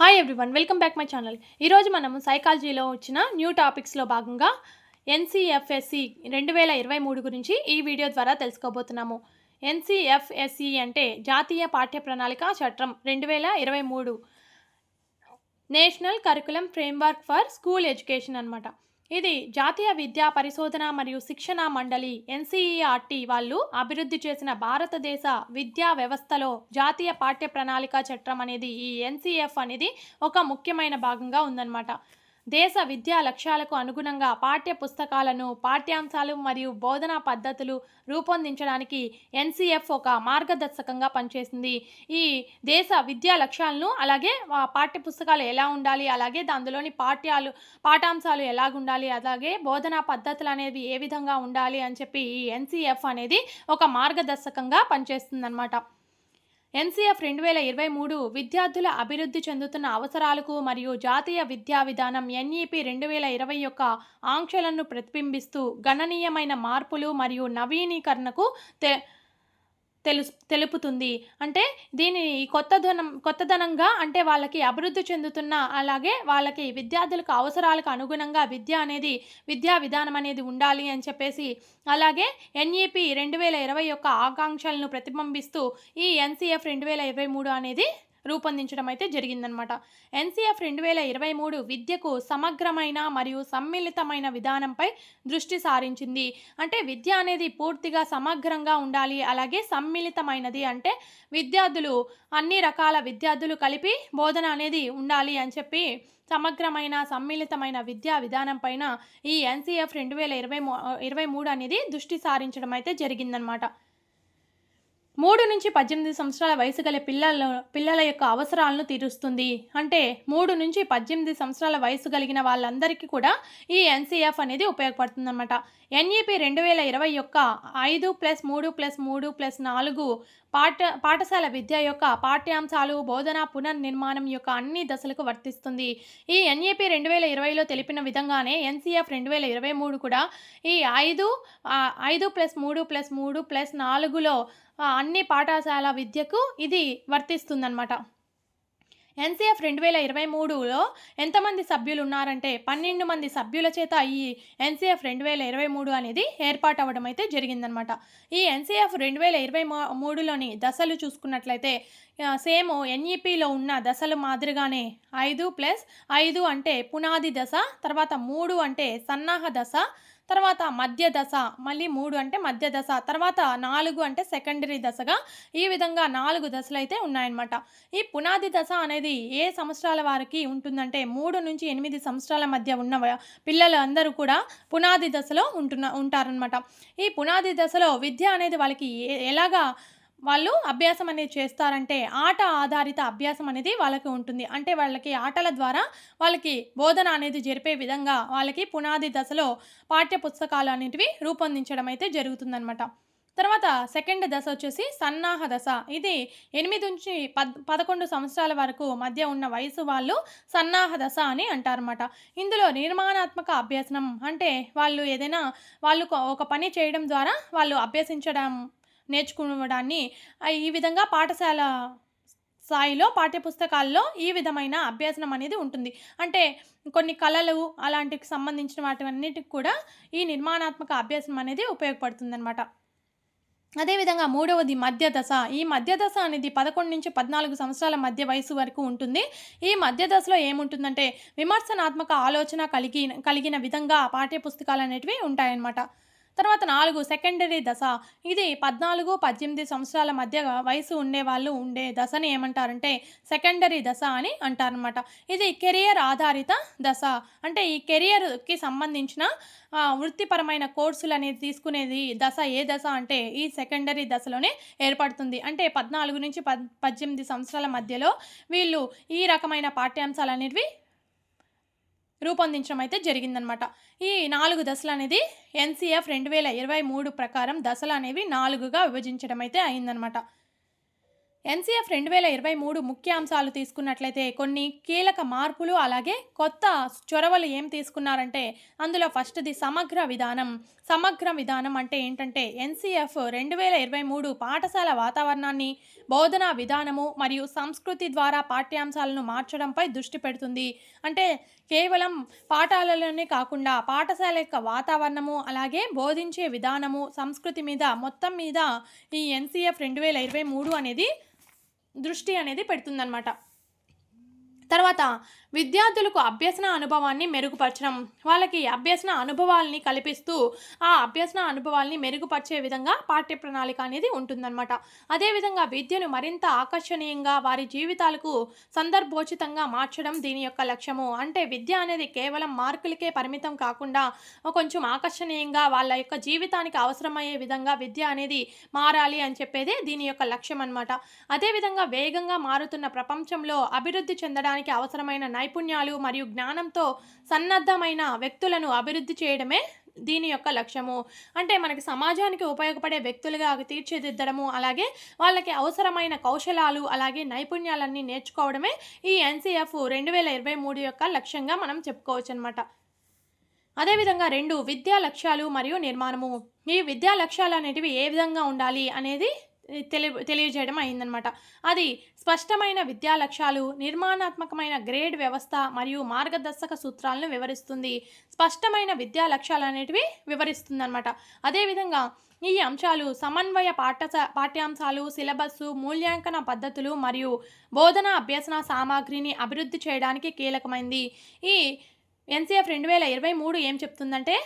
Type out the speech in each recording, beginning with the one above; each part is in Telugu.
Hi everyone welcome back my channel ఈరోజు మనము సైకాలజీలో వచ్చిన న్యూ టాపిక్స్లో భాగంగా ఎన్సిఎఫ్ఎస్సి రెండు వేల ఇరవై మూడు గురించి ఈ వీడియో ద్వారా తెలుసుకోబోతున్నాము. ఎన్సిఎఫ్ఎస్సి అంటే జాతీయ పాఠ్య ప్రణాళిక చట్టం రెండు వేల ఇరవై మూడు. National curriculum framework for school education అన్నమాట. ఇది జాతీయ విద్యా పరిశోధన మరియు శిక్షణ మండలి ఎన్సీఈఆర్టీ వాళ్ళు అభివృద్ధి చేసిన భారతదేశ విద్యా వ్యవస్థలో జాతీయ పాఠ్య ప్రణాళిక చట్టం అనేది ఈ ఎన్సీఎఫ్ అనేది ఒక ముఖ్యమైన భాగంగా ఉందన్నమాట. దేశ విద్యా లక్ష్యాలకు అనుగుణంగా పాఠ్య పుస్తకాలను పాఠ్యాంశాలు మరియు బోధనా పద్ధతులు రూపొందించడానికి ఎన్సీఎఫ్ ఒక మార్గదర్శకంగా పనిచేసింది. ఈ దేశ విద్యా లక్ష్యాలను అలాగే పాఠ్య పుస్తకాలు ఎలా ఉండాలి అలాగే దానిలోని పాఠ్యాలు పాఠాంశాలు ఎలాగుండాలి అలాగే బోధనా పద్ధతులు అనేవి ఏ విధంగా ఉండాలి అని చెప్పి ఈ ఎన్సీఎఫ్ అనేది ఒక మార్గదర్శకంగా పనిచేస్తుందన్నమాట. ఎన్సీఎఫ్ రెండు వేల ఇరవై మూడు విద్యార్థుల అభివృద్ధి చెందుతున్న అవసరాలకు మరియు జాతీయ విద్యా విధానం ఎన్ఈపి రెండు వేల ఇరవై యొక్క ఆంక్షలను ప్రతిబింబిస్తూ గణనీయమైన మార్పులు మరియు నవీనీకరణకు తె తెలు తెలుపుతుంది. అంటే దీని కొత్తదనం కొత్తదనంగా అంటే వాళ్ళకి అభివృద్ధి చెందుతున్న అలాగే వాళ్ళకి విద్యార్థులకు అవసరాలకు అనుగుణంగా విద్య అనేది విద్యా విధానం అనేది ఉండాలి అని చెప్పేసి అలాగే ఎన్ఈపి రెండు వేల ఇరవై యొక్క ఆకాంక్షలను ప్రతిబింబిస్తూ ఈ ఎన్సీఎఫ్ రెండు వేల ఇరవై మూడు అనేది రూపొందించడం అయితే జరిగిందనమాట ఎన్సీఎఫ్ రెండు వేల ఇరవై మూడు విద్యకు సమగ్రమైన మరియు సమ్మిళితమైన విధానంపై దృష్టి సారించింది. అంటే విద్య అనేది పూర్తిగా సమగ్రంగా ఉండాలి అలాగే సమ్మిళితమైనది అంటే విద్యార్థులు అన్ని రకాల విద్యార్థులు కలిపి బోధన అనేది ఉండాలి అని చెప్పి సమగ్రమైన సమ్మిళితమైన విద్యా విధానం పైన ఈ ఎన్సీఎఫ్ రెండు వేల ఇరవై ఇరవై మూడు అనేది దృష్టి సారించడం అయితే జరిగిందనమాట. మూడు నుంచి పద్దెనిమిది సంవత్సరాల వయసు గల పిల్లల పిల్లల యొక్క అవసరాలను తీరుస్తుంది. అంటే మూడు నుంచి పద్దెనిమిది సంవత్సరాల వయసు కలిగిన వాళ్ళందరికీ కూడా ఈ ఎన్సీఎఫ్ అనేది ఉపయోగపడుతుంది అనమాట ఎన్ఈపి రెండు వేల ఇరవై యొక్క ఐదు ప్లస్ మూడు ప్లస్ మూడు ప్లస్ నాలుగు పాఠ పాఠశాల విద్య యొక్క పాఠ్యాంశాలు బోధన పునర్నిర్మాణం యొక్క అన్ని దశలకు వర్తిస్తుంది. ఈ ఎన్ఏపీ రెండు వేల ఇరవైలో తెలిపిన విధంగానే ఎన్సీఎఫ్ రెండు వేల ఇరవై మూడు కూడా ఈ ఐదు ఐదు ప్లస్ మూడు ప్లస్ మూడు ప్లస్ నాలుగులో అన్ని పాఠశాల విద్యకు ఇది వర్తిస్తుందన్నమాట. ఎన్సీఎఫ్ రెండు వేల ఇరవై మూడులో ఎంతమంది సభ్యులు ఉన్నారంటే పన్నెండు మంది సభ్యుల చేత ఈ ఎన్సీఎఫ్ రెండు వేల ఇరవై మూడు అనేది ఏర్పాటు అవ్వడం అయితే జరిగిందనమాట. ఈ ఎన్సీఎఫ్ రెండు వేల ఇరవై మూడులోని దశలు చూసుకున్నట్లయితే సేమ్ ఎన్ఈపిలో ఉన్న దశలు మాదిరిగానే ఐదు ప్లస్ ఐదు అంటే పునాది దశ తర్వాత మూడు అంటే సన్నాహ దశ తర్వాత మధ్య దశ మళ్ళీ మూడు అంటే మధ్య దశ తర్వాత నాలుగు అంటే సెకండరీ దశగా ఈ విధంగా నాలుగు దశలు అయితే ఉన్నాయన్నమాట. ఈ పునాది దశ అనేది ఏ సంవత్సరాల వారికి ఉంటుందంటే మూడు నుంచి ఎనిమిది సంవత్సరాల మధ్య ఉన్న పిల్లలు అందరూ కూడా పునాది దశలో ఉంటున్న ఉంటారనమాట ఈ పునాది దశలో విద్య అనేది వాళ్ళకి ఎలాగా వాళ్ళు అభ్యాసం అనేది చేస్తారంటే ఆట ఆధారిత అభ్యాసం అనేది వాళ్ళకి ఉంటుంది. అంటే వాళ్ళకి ఆటల ద్వారా వాళ్ళకి బోధన అనేది జరిపే విధంగా వాళ్ళకి పునాది దశలో పాఠ్య పుస్తకాలు అనేటివి రూపొందించడం అయితే జరుగుతుందన్నమాట. తర్వాత సెకండ్ దశ వచ్చేసి సన్నాహ దశ. ఇది ఎనిమిది నుంచి పద్ పదకొండు సంవత్సరాల వరకు మధ్య ఉన్న వయసు వాళ్ళు సన్నాహ దశ అని అంటారన్నమాట. ఇందులో నిర్మాణాత్మక అభ్యసనం అంటే వాళ్ళు ఏదైనా వాళ్ళు ఒక పని చేయడం ద్వారా వాళ్ళు అభ్యసించడం నేర్చుకోవడాన్ని ఈ విధంగా పాఠశాల స్థాయిలో పాఠ్యపుస్తకాల్లో ఈ విధమైన అభ్యసనం అనేది ఉంటుంది. అంటే కొన్ని కళలు అలాంటికి సంబంధించిన వాటివన్నిటికి కూడా ఈ నిర్మాణాత్మక అభ్యాసం అనేది ఉపయోగపడుతుందన్నమాట. అదేవిధంగా మూడవది మధ్య దశ ఈ మధ్య దశ అనేది పదకొండు నుంచి పద్నాలుగు సంవత్సరాల మధ్య వయసు వరకు ఉంటుంది. ఈ మధ్య దశలో ఏముంటుందంటే విమర్శనాత్మక ఆలోచన కలిగి కలిగిన విధంగా పాఠ్యపుస్తకాలు అనేటివి ఉంటాయన్నమాట. తర్వాత నాలుగు సెకండరీ దశ. ఇది పద్నాలుగు పద్దెనిమిది సంవత్సరాల మధ్య వయసు ఉండే వాళ్ళు ఉండే దశని ఏమంటారంటే సెకండరీ దశ అని అంటారనమాట ఇది కెరియర్ ఆధారిత దశ. అంటే ఈ కెరియర్కి సంబంధించిన వృత్తిపరమైన కోర్సులు అనేది తీసుకునేది దశ ఏ దశ అంటే ఈ సెకండరీ దశలోనే ఏర్పడుతుంది. అంటే పద్నాలుగు నుంచి పద్ పద్దెనిమిది సంవత్సరాల మధ్యలో వీళ్ళు ఈ రకమైన పాఠ్యాంశాలు అనేవి రూపొందించడం అయితే జరిగిందనమాట. ఈ నాలుగు దశలు అనేది ఎన్సీఎఫ్ రెండు వేల ఇరవై మూడు ప్రకారం దశలు అనేవి నాలుగుగా విభజించడం అయితే అయిందనమాట ఎన్సీఎఫ్ రెండు వేల ఇరవై మూడు ముఖ్య అంశాలు తీసుకున్నట్లయితే కొన్ని కీలక మార్పులు అలాగే కొత్త చొరవలు ఏం తీసుకున్నారంటే అందులో ఫస్ట్ది సమగ్ర విధానం. సమగ్ర విధానం అంటే ఏంటంటే ఎన్సీఎఫ్ రెండు వేల ఇరవై మూడు పాఠశాల వాతావరణాన్ని బోధనా విధానము మరియు సంస్కృతి ద్వారా పాఠ్యాంశాలను మార్చడంపై దృష్టి పెడుతుంది. అంటే కేవలం పాఠాలలోనే కాకుండా పాఠశాల యొక్క వాతావరణము అలాగే బోధించే విధానము సంస్కృతి మీద మొత్తం మీద ఈ ఎన్సిఎఫ్ రెండు వేల ఇరవై మూడు అనేది దృష్టి అనేది పెడుతుందన్నమాట. తర్వాత విద్యార్థులకు అభ్యసన అనుభవాన్ని మెరుగుపరచడం. వాళ్ళకి అభ్యసన అనుభవాల్ని కల్పిస్తూ ఆ అభ్యసన అనుభవాల్ని మెరుగుపరిచే విధంగా పాఠ్య ప్రణాళిక అనేది ఉంటుందన్నమాట. అదేవిధంగా విద్యను మరింత ఆకర్షణీయంగా వారి జీవితాలకు సందర్భోచితంగా మార్చడం దీని యొక్క లక్ష్యము. అంటే విద్య అనేది కేవలం మార్కులకే పరిమితం కాకుండా కొంచెం ఆకర్షణీయంగా వాళ్ళ యొక్క జీవితానికి అవసరమయ్యే విధంగా విద్య అనేది మారాలి అని చెప్పేదే దీని యొక్క లక్ష్యం అనమాట అదేవిధంగా వేగంగా మారుతున్న ప్రపంచంలో అభివృద్ధి చెందడానికి అవసరమైన నైపుణ్యాలు మరియు జ్ఞానంతో సన్నద్ధమైన వ్యక్తులను అభివృద్ధి చేయడమే దీని యొక్క లక్ష్యము. అంటే మనకి సమాజానికి ఉపయోగపడే వ్యక్తులుగా తీర్చిదిద్దడము అలాగే వాళ్ళకి అవసరమైన కౌశలాలు అలాగే నైపుణ్యాలన్నీ నేర్చుకోవడమే ఈ ఎన్సీఎఫ్ రెండు వేల ఇరవై మూడు యొక్క లక్ష్యంగా మనం చెప్పుకోవచ్చు అనమాట అదేవిధంగా రెండు విద్యా లక్ష్యాలు మరియు నిర్మాణము. ఈ విద్యా లక్ష్యాలు అనేటివి ఏ విధంగా ఉండాలి అనేది తెలి తెలియజేయడం అయిందనమాట అది స్పష్టమైన విద్యా లక్ష్యాలు నిర్మాణాత్మకమైన గ్రేడ్ వ్యవస్థ మరియు మార్గదర్శక సూత్రాలను వివరిస్తుంది. స్పష్టమైన విద్యా లక్ష్యాలు అనేటివి వివరిస్తుంది అనమాట అదేవిధంగా ఈ అంశాలు సమన్వయ పాఠశ పాఠ్యాంశాలు సిలబస్సు మూల్యాంకన పద్ధతులు మరియు బోధన అభ్యసన సామాగ్రిని అభివృద్ధి చేయడానికి కీలకమైంది. ఈ ఎన్సీఎఫ్ రెండు వేల ఇరవై మూడు ఏం చెప్తుందంటే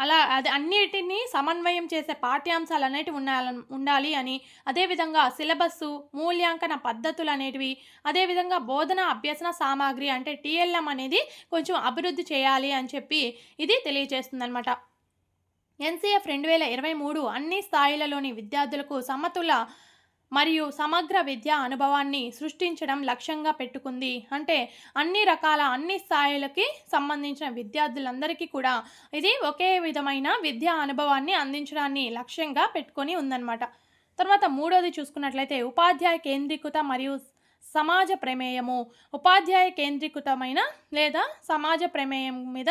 అలా అది అన్నిటినీ సమన్వయం చేసే పాఠ్యాంశాలు అనేటివి ఉండాల ఉండాలి అని అదేవిధంగా సిలబస్సు మూల్యాంకన పద్ధతులు అనేటివి అదేవిధంగా బోధన అభ్యసన సామాగ్రి అంటే టీఎల్ఎం అనేది కొంచెం అభివృద్ధి చేయాలి అని చెప్పి ఇది తెలియజేస్తుంది అనమాట ఎన్సీఎఫ్ రెండు వేల ఇరవై మూడు అన్ని స్థాయిలలోని విద్యార్థులకు సమతుల మరియు సమగ్ర విద్యా అనుభవాన్ని సృష్టించడం లక్ష్యంగా పెట్టుకుంది. అంటే అన్ని రకాల అన్ని స్థాయిలకి సంబంధించిన విద్యార్థులందరికీ కూడా ఇది ఒకే విధమైన విద్యా అనుభవాన్ని అందించడాన్ని లక్ష్యంగా పెట్టుకొని ఉందన్నమాట. తర్వాత మూడోది చూసుకున్నట్లయితే ఉపాధ్యాయ కేంద్రీకృత మరియు సమాజ ప్రమేయము. ఉపాధ్యాయ కేంద్రీకృతమైన లేదా సమాజ ప్రమేయం మీద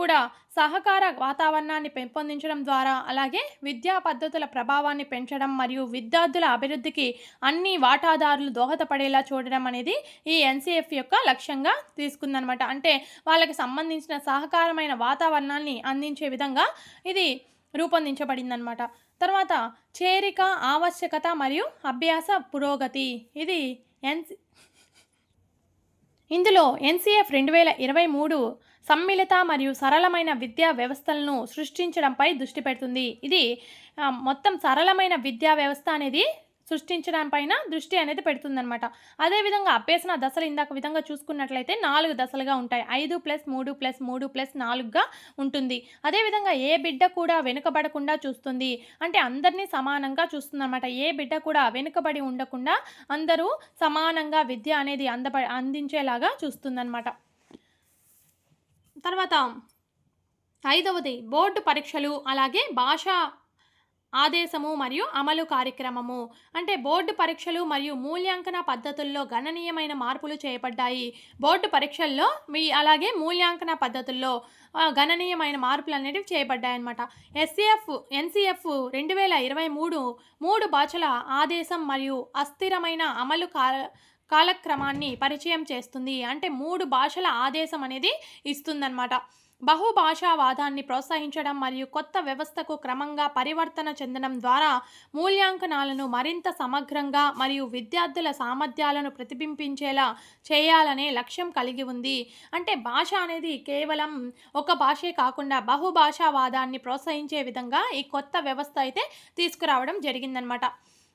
కూడా సహకార వాతావరణాన్ని పెంపొందించడం ద్వారా అలాగే విద్యా పద్ధతుల ప్రభావాన్ని పెంచడం మరియు విద్యార్థుల అభివృద్ధికి అన్ని వాటాదారులు దోహదపడేలా చూడడం అనేది ఈ ఎన్సీఎఫ్ యొక్క లక్ష్యంగా తీసుకుందనమాట. అంటే వాళ్ళకి సంబంధించిన సహకారమైన వాతావరణాన్ని అందించే విధంగా ఇది రూపొందించబడిందనమాట. తర్వాత చేరిక ఆవశ్యకత మరియు అభ్యాస పురోగతి. ఇది ఎన్సి ఇందులో ఎన్సీఎఫ్ రెండు వేల ఇరవై మూడు సమ్మిళిత మరియు సరళమైన విద్యా వ్యవస్థలను సృష్టించడంపై దృష్టి పెడుతుంది. ఇది మొత్తం సరళమైన విద్యా వ్యవస్థ అనేది సృష్టించడం పైన దృష్టి అనేది పెడుతుందనమాట అదేవిధంగా అభ్యసన దశలు ఇందాక విధంగా చూసుకున్నట్లయితే నాలుగు దశలుగా ఉంటాయి. ఐదు ప్లస్ మూడు ప్లస్ మూడు ప్లస్ నాలుగుగా ఉంటుంది. అదేవిధంగా ఏ బిడ్డ కూడా వెనుకబడకుండా చూస్తుంది. అంటే అందరినీ సమానంగా చూస్తుందన్నమాట. ఏ బిడ్డ కూడా వెనుకబడి ఉండకుండా అందరూ సమానంగా విద్య అనేది అందబ అందించేలాగా చూస్తుందన్నమాట. తర్వాత ఐదవది బోర్డు పరీక్షలు అలాగే భాషా ఆదేశము మరియు అమలు కార్యక్రమము. అంటే బోర్డు పరీక్షలు మరియు మూల్యాంకన పద్ధతుల్లో గణనీయమైన మార్పులు చేయబడ్డాయి బోర్డు పరీక్షల్లో మీ అలాగే మూల్యాంకన పద్ధతుల్లో గణనీయమైన మార్పులు అనేవి చేయబడ్డాయి అనమాట ఎస్సీఎఫ్ ఎన్సీఎఫ్ రెండు వేల ఇరవై మూడు మూడు భాషల ఆదేశం మరియు అస్థిరమైన అమలు కాల కాలక్రమాన్ని పరిచయం చేస్తుంది. అంటే మూడు భాషల ఆదేశం అనేది ఇస్తుందన్నమాట. బహుభాషావాదాన్ని ప్రోత్సహించడం మరియు కొత్త వ్యవస్థకు క్రమంగా పరివర్తన చెందడం ద్వారా మూల్యాంకనాలను మరింత సమగ్రంగా మరియు విద్యార్థుల సామర్థ్యాలను ప్రతిబింబించేలా చేయాలనే లక్ష్యం కలిగి ఉంది. అంటే భాష అనేది కేవలం ఒక భాషే కాకుండా బహుభాషావాదాన్ని ప్రోత్సహించే విధంగా ఈ కొత్త వ్యవస్థ అయితే తీసుకురావడం జరిగిందనమాట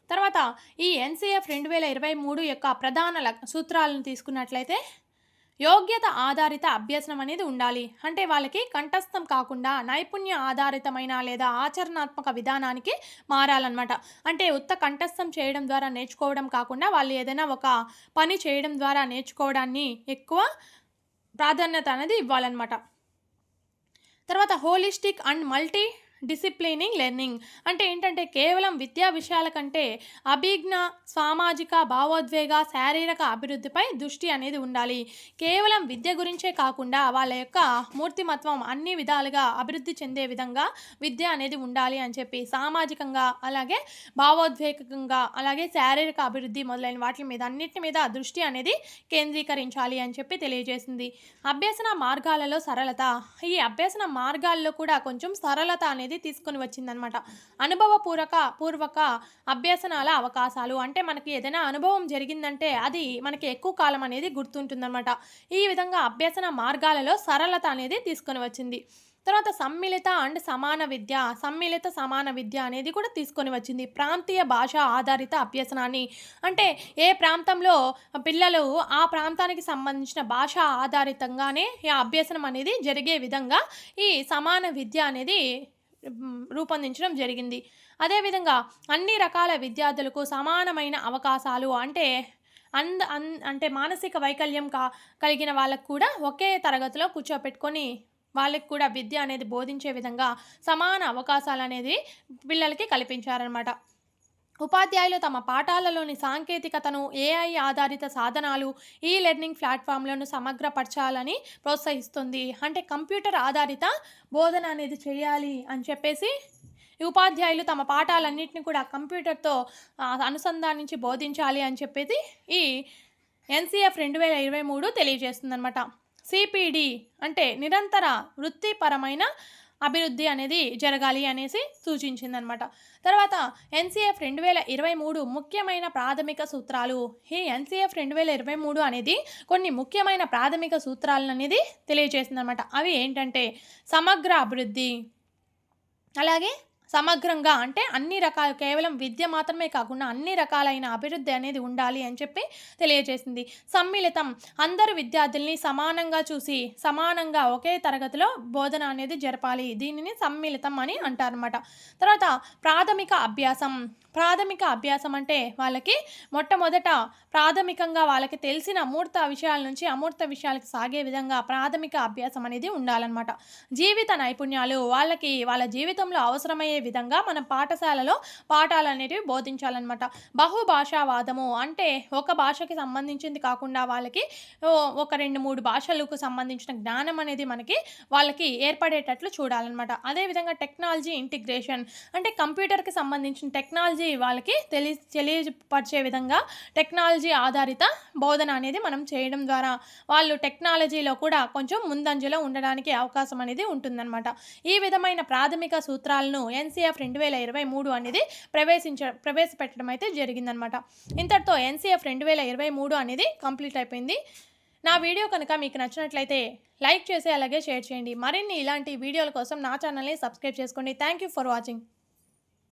తర్వాత ఈ ఎన్సీఎఫ్ రెండు వేల ఇరవై మూడు యొక్క ప్రధాన సూత్రాలను తీసుకున్నట్లయితే యోగ్యత ఆధారిత అభ్యసనం అనేది ఉండాలి. అంటే వాళ్ళకి కంఠస్థం కాకుండా నైపుణ్య ఆధారితమైన లేదా ఆచరణాత్మక విధానానికి మారాలన్నమాట. అంటే ఉత్త కంఠస్థం చేయడం ద్వారా నేర్చుకోవడం కాకుండా వాళ్ళు ఏదైనా ఒక పని చేయడం ద్వారా నేర్చుకోవడాన్ని ఎక్కువ ప్రాధాన్యత అనేది ఇవ్వాలన్నమాట. తర్వాత holistic and multi disciplining learning. అంటే ఏంటంటే కేవలం విద్యా విషయాల కంటే అభిజ్ఞ సామాజిక భావోద్వేగ శారీరక అభివృద్ధిపై దృష్టి అనేది ఉండాలి. కేవలం విద్య గురించే కాకుండా వాళ్ళ యొక్క మూర్తిమత్వం అన్ని విధాలుగా అభివృద్ధి చెందే విధంగా విద్య అనేది ఉండాలి అని చెప్పి సామాజికంగా అలాగే భావోద్వేగంగా అలాగే శారీరక అభివృద్ధి మొదలైన వాటి మీద అన్నిటి మీద దృష్టి అనేది కేంద్రీకరించాలి అని చెప్పి తెలియజేసింది. అభ్యసన మార్గాలలో సరళత. ఈ అభ్యసన మార్గాల్లో కూడా కొంచెం సరళత అనేది తీసుకొని వచ్చిందనమాట అనుభవపూర్వక పూర్వక అభ్యసనాల అవకాశాలు అంటే మనకి ఏదైనా అనుభవం జరిగిందంటే అది మనకి ఎక్కువ కాలం అనేది గుర్తుంటుందన్నమాట. ఈ విధంగా అభ్యసన మార్గాలలో సరళత అనేది తీసుకొని వచ్చింది. తర్వాత సమ్మిళిత అండ్ సమాన విద్య సమ్మిళిత సమాన విద్య అనేది కూడా తీసుకొని వచ్చింది. ప్రాంతీయ భాష ఆధారిత అభ్యసనాన్ని. అంటే ఏ ప్రాంతంలో పిల్లలు ఆ ప్రాంతానికి సంబంధించిన భాష ఆధారితంగానే ఈ అభ్యసనం అనేది జరిగే విధంగా ఈ సమాన విద్య అనేది రూపొందించడం జరిగింది. అదేవిధంగా అన్ని రకాల విద్యార్థులకు సమానమైన అవకాశాలు అంటే అంద అన్ అంటే మానసిక వైకల్యం కా కలిగిన వాళ్ళకు కూడా ఒకే తరగతిలో కూర్చోపెట్టుకొని వాళ్ళకి కూడా విద్య అనేది బోధించే విధంగా సమాన అవకాశాలు అనేది పిల్లలకి కల్పించారనమాట ఉపాధ్యాయులు తమ పాఠాలలోని సాంకేతికతను ఏఐ ఆధారిత సాధనాలు ఈ లెర్నింగ్ ప్లాట్ఫామ్లను సమగ్రపరచాలని ప్రోత్సహిస్తుంది. అంటే కంప్యూటర్ ఆధారిత బోధన అనేది చేయాలి అని చెప్పేసి ఉపాధ్యాయులు తమ పాఠాలన్నింటినీ కూడా కంప్యూటర్తో అనుసంధానించి బోధించాలి అని చెప్పేసి ఈ ఎన్సీఎఫ్ రెండు వేల ఇరవై మూడు తెలియజేస్తుందన్నమాట. సిపిడి అంటే నిరంతర వృత్తిపరమైన అభివృద్ధి అనేది జరగాలి అనేసి సూచించిందనమాట. తర్వాత ఎన్సీఎఫ్ రెండు వేల ఇరవై మూడు ముఖ్యమైన ప్రాథమిక సూత్రాలు. ఈ ఎన్సీఎఫ్ రెండు వేల ఇరవై మూడు అనేది కొన్ని ముఖ్యమైన ప్రాథమిక సూత్రాలను అనేది తెలియజేసిందనమాట. అవి ఏంటంటే సమగ్ర అభివృద్ధి అలాగే సమగ్రంగా అంటే అన్ని రకాల కేవలం విద్య మాత్రమే కాకుండా అన్ని రకాలైన అభివృద్ధి అనేది ఉండాలి అని చెప్పి తెలియజేసింది. సమ్మిళితం అందరు విద్యార్థుల్ని సమానంగా చూసి సమానంగా ఒకే తరగతిలో బోధన అనేది జరపాలి. దీనిని సమ్మిళితం అని అంటారనమాట తర్వాత ప్రాథమిక అభ్యాసం. ప్రాథమిక అభ్యాసం అంటే వాళ్ళకి మొట్టమొదట ప్రాథమికంగా వాళ్ళకి తెలిసిన అమూర్త విషయాల నుంచి అమూర్త విషయాలకు సాగే విధంగా ప్రాథమిక అభ్యాసం అనేది ఉండాలన్నమాట. జీవిత నైపుణ్యాలు వాళ్ళకి వాళ్ళ జీవితంలో అవసరమయ్యే విధంగా మన పాఠశాలలో పాఠాలు అనేటివి బోధించాలన్నమాట. బహుభాషావాదము అంటే ఒక భాషకి సంబంధించింది కాకుండా వాళ్ళకి ఒక రెండు మూడు భాషలకు సంబంధించిన జ్ఞానం అనేది మనకి వాళ్ళకి ఏర్పడేటట్లు చూడాలన్నమాట. అదేవిధంగా టెక్నాలజీ ఇంటిగ్రేషన్ అంటే కంప్యూటర్కి సంబంధించిన టెక్నాలజీ వాళ్ళకి తెలి తెలియపరిచే విధంగా టెక్నాలజీ ఆధారిత బోధన అనేది మనం చేయడం ద్వారా వాళ్ళు టెక్నాలజీలో కూడా కొంచెం ముందంజలో ఉండడానికి అవకాశం అనేది ఉంటుందన్నమాట. ఈ విధమైన ప్రాథమిక సూత్రాలను ఎన్ ఎన్సీఎఫ్ రెండు వేల ఇరవై మూడు అనేది ప్రవేశించ ప్రవేశపెట్టడం అయితే జరిగిందనమాట. ఇంతటితో ఎన్సీఎఫ్ రెండు వేల ఇరవై మూడు అనేది కంప్లీట్ అయిపోయింది. నా వీడియో కనుక మీకు నచ్చినట్లయితే లైక్ చేసి అలాగే షేర్ చేయండి. మరిన్ని ఇలాంటి వీడియోల కోసం నా ఛానల్ని సబ్స్క్రైబ్ చేసుకోండి. Thank you for watching.